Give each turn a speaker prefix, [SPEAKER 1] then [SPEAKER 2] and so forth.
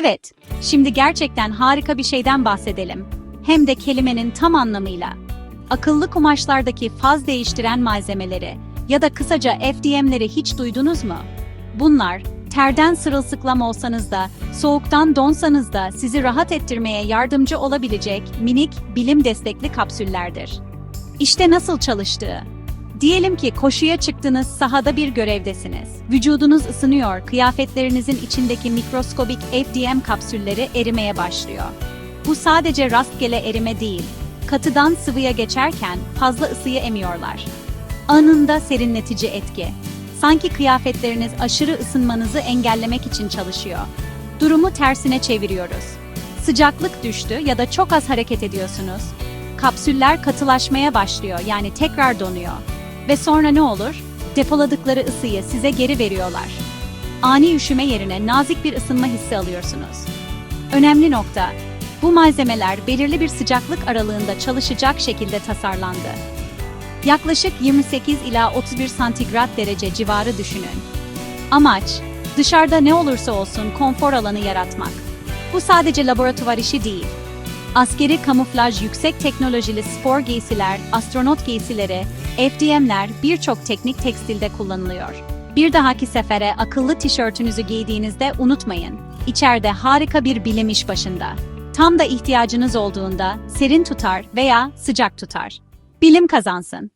[SPEAKER 1] Evet, şimdi gerçekten harika bir şeyden bahsedelim. Hem de kelimenin tam anlamıyla. Akıllı kumaşlardaki faz değiştiren malzemeleri ya da kısaca FDM'leri hiç duydunuz mu? Bunlar, terden sırılsıklam olsanız da, soğuktan donsanız da sizi rahat ettirmeye yardımcı olabilecek minik, bilim destekli kapsüllerdir. İşte nasıl çalıştığı. Diyelim ki koşuya çıktınız, sahada bir görevdesiniz. Vücudunuz ısınıyor, kıyafetlerinizin içindeki mikroskobik FDM kapsülleri erimeye başlıyor. Bu sadece rastgele erime değil, katıdan sıvıya geçerken fazla ısıyı emiyorlar. Anında serinletici etki. Sanki kıyafetleriniz aşırı ısınmanızı engellemek için çalışıyor. Durumu tersine çeviriyoruz. Sıcaklık düştü ya da çok az hareket ediyorsunuz. Kapsüller katılaşmaya başlıyor yani tekrar donuyor. Ve sonra ne olur? Depoladıkları ısıyı size geri veriyorlar. Ani üşüme yerine nazik bir ısınma hissi alıyorsunuz. Önemli nokta, bu malzemeler belirli bir sıcaklık aralığında çalışacak şekilde tasarlandı. Yaklaşık 28 ila 31 santigrat derece civarı düşünün. Amaç, dışarıda ne olursa olsun konfor alanı yaratmak. Bu sadece laboratuvar işi değil. Askeri kamuflaj yüksek teknolojili spor giysiler, astronot giysileri, FDM'ler birçok teknik tekstilde kullanılıyor. Bir dahaki sefere akıllı tişörtünüzü giydiğinizde unutmayın. İçeride harika bir bilim iş başında. Tam da ihtiyacınız olduğunda serin tutar veya sıcak tutar. Bilim kazansın.